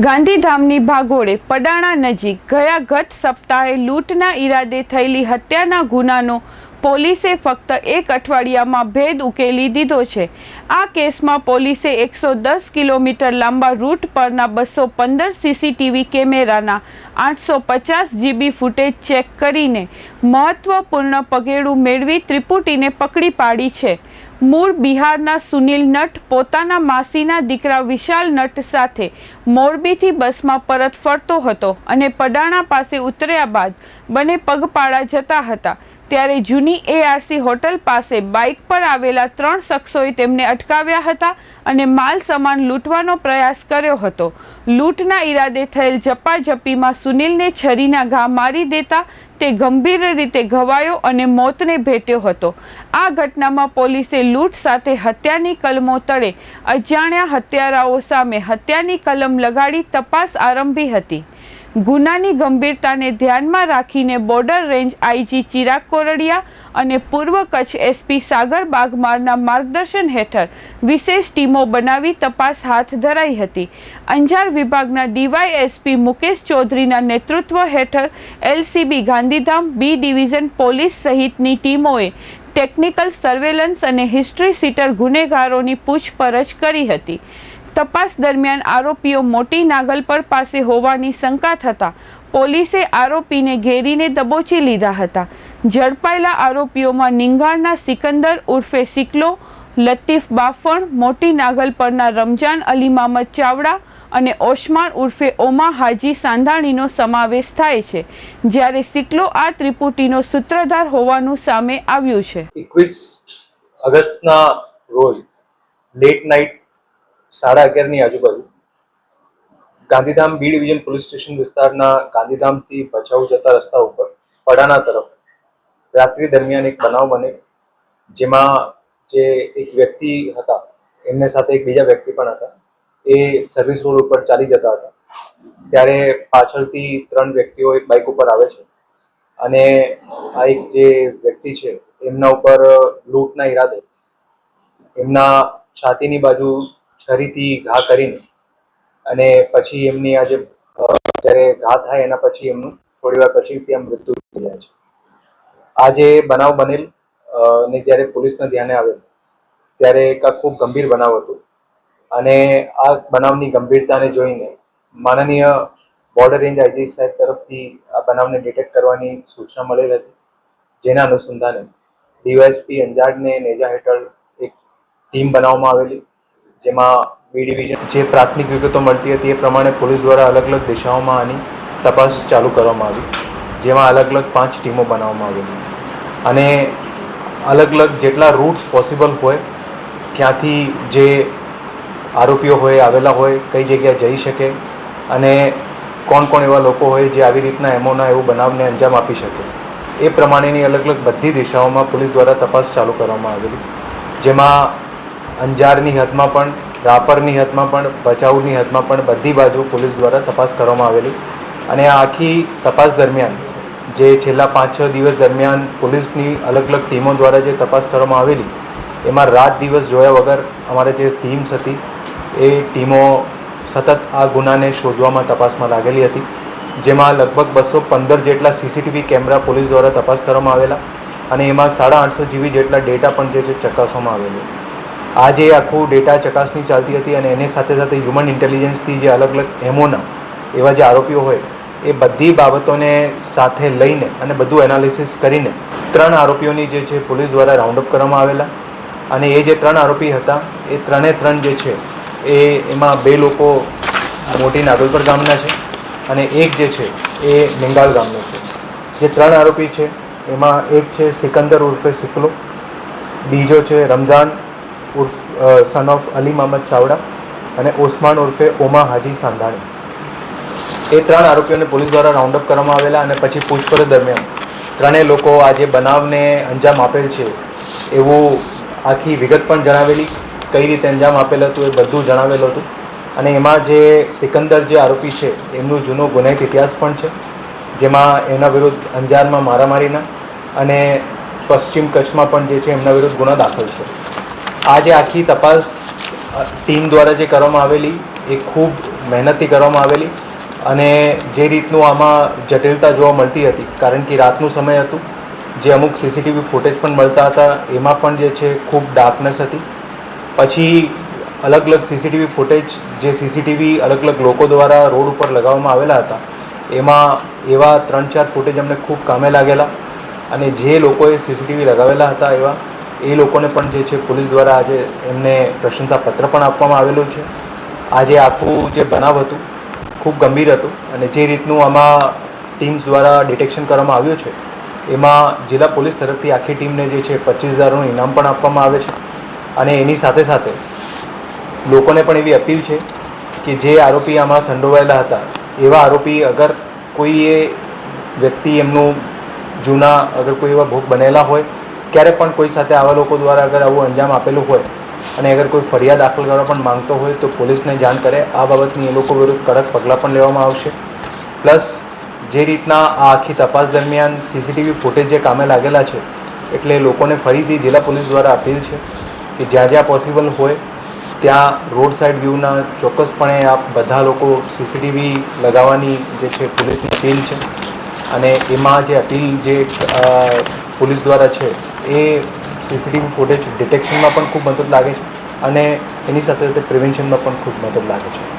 ગાંધીધામની ભાગોળે પડાણા નજીક ગયા ગત સપ્તાહે લૂંટના ઈરાદે થયેલી હત્યાના ગુનાનો પોલીસે ફક્ત એક અઠવાડિયામાં ભેદ ઉકેલી દીધો છે. આ કેસમાં પોલીસે એકસો દસ કિલોમીટર લાંબા રૂટ પરના બસો પંદર સીસીટીવી કેમેરાના આઠસો પચાસ જીબી ફૂટેજ ચેક કરીને મહત્વપૂર્ણ પગેડું મેળવી ત્રિપુટીને પકડી પાડી છે. મૂળ બિહારના સુનિલ નટ પોતાના માસીના દીકરા વિશાલ નટ સાથે મોરબીથી બસમાં પરત ફરતો હતો અને પડાણા પાસે ઉતર્યા બાદ બંને પગપાળા જતા હતા. ત્યારે જૂની એઆરસી હોટલ પાસે બાઇક પર આવેલા ત્રણ શખ્સોએ તેમને અટકાવ્યા હતા અને માલ સામાન લૂંટવાનો પ્રયાસ કર્યો હતો. લૂંટના ઈરાદે થયેલ ઝપાઝપીમાં સુનિલને છરીના ઘા મારી દેતા તે ગંભીર રીતે ઘવાયો અને મોતને ભેટ્યો હતો. આ ઘટનામાં પોલીસે લૂંટ સાથે હત્યાની કલમો તળે અજાણ્યા હત્યારાઓ સામે હત્યાની કલમ લગાડી તપાસ આરંભી હતી. ગુનાની ગંભીરતાને ધ્યાનમાં રાખીને border range IG Chirag Kordiya અને પૂર્વ કચ્છ એસપી સાગર બાગમારના માર્ગદર્શન હેઠળ વિશેષ ટીમો બનાવી તપાસ હાથ ધરાઈ હતી. અંજાર વિભાગના ડીવાય એસપી મુકેશ ચૌધરીના નેતૃત્વ હેઠળ LCB Gandhidham, B division police સહિતની ટીમોએ ટેકનિકલ સર્વેલન્સ અને હિસ્ટ્રી સીટર ગુનેગારોની પૂછપરછ કરી હતી. તપાસ દરમિયાન આરોપીઓ મોટી નાગલપર પાસે હોવાની શંકા થતા પોલીસે આરોપીને ઘેરીને દબોચી લીધા હતા. ઝડપાયેલા આરોપીઓમાં નિંગાળના સિકંદર ઉર્ફે સિકલો, લતીફ બાફણ, મોટી નાગલપરના રમજાન અલી મામદ ચાવડા અને ઓસ્માન ઉર્ફે ઓમા હાજી સાંધાણીનો સમાવેશ થાય છે, જ્યારે સિકલો આ ત્રિપુટીનો સૂત્રધાર હોવાનું સામે આવ્યું છે. એકવીસ ઓગસ્ટના રોજ લેટ નાઇટ સાડા અગિયારની આજુબાજુ. Gandhidham B division police station વિસ્તારના ગાંધીધામથી ભચાઉ જતા રસ્તા ઉપર, પડાના તરફ, રાત્રિ દરમિયાન એક બનાવ બને, જેમાં જે એક વ્યક્તિ હતા, એમને સાથે એક બીજા વ્યક્તિ પણ હતા, એ સર્વિસ રોડ ઉપર ચાલી જતા હતા. ત્યારે પાછળથી ત્રણ વ્યક્તિઓ એક બાઇક ઉપર આવે છે અને આ એક જે વ્યક્તિ છે, એમના ઉપર લૂંટના ઈરાદે, એમના છાતીની બાજુ છરીથી ઘા કરીને અને પછી એમની આ જે જ્યારે ઘા થાય એના પછી એમનું થોડી વાર પછી ત્યાં મૃત્યુ થઈ જાય છે. આ જે બનાવ બનેલ ને જ્યારે પોલીસના ધ્યાને આવેલ, ત્યારે એક આ ખૂબ ગંભીર બનાવ હતો. અને આ બનાવની ગંભીરતાને જોઈને માનનીય બોર્ડર રેન્જ આઈજી સાહેબ તરફથી આ બનાવને ડિટેક્ટ કરવાની સૂચના મળેલ હતી. જેના અનુસંધાને ડીવાયએસપી અંજાડને નેજા હેઠળ એક ટીમ બનાવવામાં આવેલી. જેમાં બી ડિવિઝન જે પ્રાથમિક વિગતો મળતી હતી એ પ્રમાણે પોલીસ દ્વારા અલગ અલગ દિશાઓમાં આની તપાસ ચાલુ કરવામાં આવી, જેમાં અલગ અલગ પાંચ ટીમો બનાવવામાં આવેલી. અને અલગ અલગ જેટલા રૂટ્સ પોસિબલ હોય, ક્યાંથી જે આરોપીઓ હોય, આવેલા હોય, કઈ જગ્યાએ જઈ શકે, અને કોણ કોણ એવા લોકો હોય જે આવી રીતના એમોના એવું બનાવને અંજામ આપી શકે, એ પ્રમાણેની અલગ અલગ બધી દિશાઓમાં પોલીસ દ્વારા તપાસ ચાલુ કરવામાં આવેલી, જેમાં અંજારની હદમાં પણ, રાપરની હદમાં પણ, ભચાઉની હદમાં પણ બધી બાજુ પોલીસ દ્વારા તપાસ કરવામાં આવેલી. અને આ આખી તપાસ દરમિયાન, જે છેલ્લા પાંચ છ દિવસ દરમિયાન પોલીસની અલગ અલગ ટીમો દ્વારા જે તપાસ કરવામાં આવેલી, એમાં રાત દિવસ જોયા વગર અમારે જે ટીમ્સ હતી, એ ટીમો સતત આ ગુનાને શોધવામાં તપાસમાં લાગેલી હતી, જેમાં લગભગ બસો પંદર જેટલા સીસીટીવી કેમેરા પોલીસ દ્વારા તપાસ કરવામાં આવેલા, અને એમાં સાડા આઠસો જીબી જેટલા ડેટા પણ જે છે ચકાસવામાં આવેલો. આ જે આખું ડેટા ચકાસણી ચાલતી હતી અને એની સાથે સાથે હ્યુમન ઇન્ટેલિજન્સથી જે અલગ અલગ એમોના એવા જે આરોપીઓ હોય, એ બધી બાબતોને સાથે લઈને અને બધું એનાલિસિસ કરીને ત્રણ આરોપીઓની જે છે પોલીસ દ્વારા રાઉન્ડ અપ કરવામાં આવેલા. અને એ જે ત્રણ આરોપી હતા, એ ત્રણે ત્રણ જે છે, એ એમાં બે લોકો મોટી નાગલપર ગામના છે અને એક જે છે, એ નિંગાળ ગામનો છે. જે ત્રણ આરોપી છે, એમાં એક છે સિકંદર ઉર્ફે સિકલો બીજો છે રમઝાન ઉર્ફ સન ઓફ અલી મહમદ ચાવડા અને ઓસમાન ઉર્ફે ઓમા હાજી સાંધાણી. એ ત્રણ આરોપીઓને પોલીસ દ્વારા રાઉન્ડ અપ કરવામાં આવેલા અને પછી પૂછપરછ દરમિયાન ત્રણેય લોકો આ જે બનાવને અંજામ આપેલ છે એવું આખી વિગત પણ જણાવેલી. કઈ રીતે અંજામ આપેલ હતું એ બધું જણાવેલું હતું. અને એમાં જે સિકંદર જે આરોપી છે, એમનું જૂનો ગુનાહિત ઇતિહાસ પણ છે, જેમાં એના વિરુદ્ધ અંજારમાં મારામારીના અને પશ્ચિમ કચ્છમાં પણ જે છે એમના વિરુદ્ધ ગુનો દાખલ છે. આ જે આખી તપાસ ટીમ દ્વારા જે કરવામાં આવેલી, એ ખૂબ મહેનતથી કરવામાં આવેલી અને જે રીતનું આમાં જટિલતા જોવા મળતી હતી, કારણ કે રાતનું સમય હતું, જે અમુક સીસીટીવી ફૂટેજ પણ મળતા હતા, એમાં પણ જે છે ખૂબ ડાર્કનેસ હતી. પછી અલગ અલગ સીસીટીવી ફૂટેજ જે સીસીટીવી અલગ અલગ લોકો દ્વારા રોડ ઉપર લગાવવામાં આવેલા હતા, એમાં એવા ત્રણ ચાર ફૂટેજ અમને ખૂબ કામે લાગેલા અને જે લોકોએ સીસીટીવી લગાવેલા હતા એવા એ લોકોને પણ જે છે, પોલીસ દ્વારા આજે એમને પ્રશંસાપત્ર પણ આપવામાં આવેલું છે. આજે આખું જે બનાવ હતું, ખૂબ ગંભીર હતું અને જે રીતનું આમાં ટીમ્સ દ્વારા ડિટેક્શન કરવામાં આવ્યું છે, એમાં જિલ્લા પોલીસ તરફથી આખી ટીમને જે છે, પચીસ હજારનું ઇનામ પણ આપવામાં આવે છે અને એની સાથે સાથે લોકોને પણ એવી અપીલ છે કે જે આરોપી આમાં સંડોવાયેલા હતા, એવા આરોપી અગર કોઈ એ વ્યક્તિ એમનું જૂના, અગર કોઈ એવા ભોગ બનેલા હોય ક્યારે પણ કોઈ સાથે આવા લોકો દ્વારા અગર આવું અંજામ આપેલું હોય અને અગર કોઈ ફરિયાદ દાખલ કરવા પણ માંગતો હોય તો પોલીસને જાણ કરે. આ બાબતની એ લોકો વિરુદ્ધ કડક પગલાં પણ લેવામાં આવશે. પ્લસ, જે રીતના આ આખી તપાસ દરમિયાન સીસીટીવી ફૂટેજ જે કામે લાગેલા છે, એટલે લોકોને ફરીથી જિલ્લા પોલીસ દ્વારા અપીલ છે કે જ્યાં જ્યાં પોસિબલ હોય, ત્યાં રોડ સાઈડ વ્યૂના ચોક્કસપણે આપ બધા લોકો સીસીટીવી લગાવવાની જે છે પોલીસની અપીલ છે. અને એમાં જે અપીલ જે પોલીસ દ્વારા છે એ સીસીટીવી ફૂટેજ ડિટેક્શનમાં પણ ખૂબ મદદ લાગે છે અને એની સાથે સાથે પ્રિવેન્શનમાં પણ ખૂબ મદદ લાગે છે.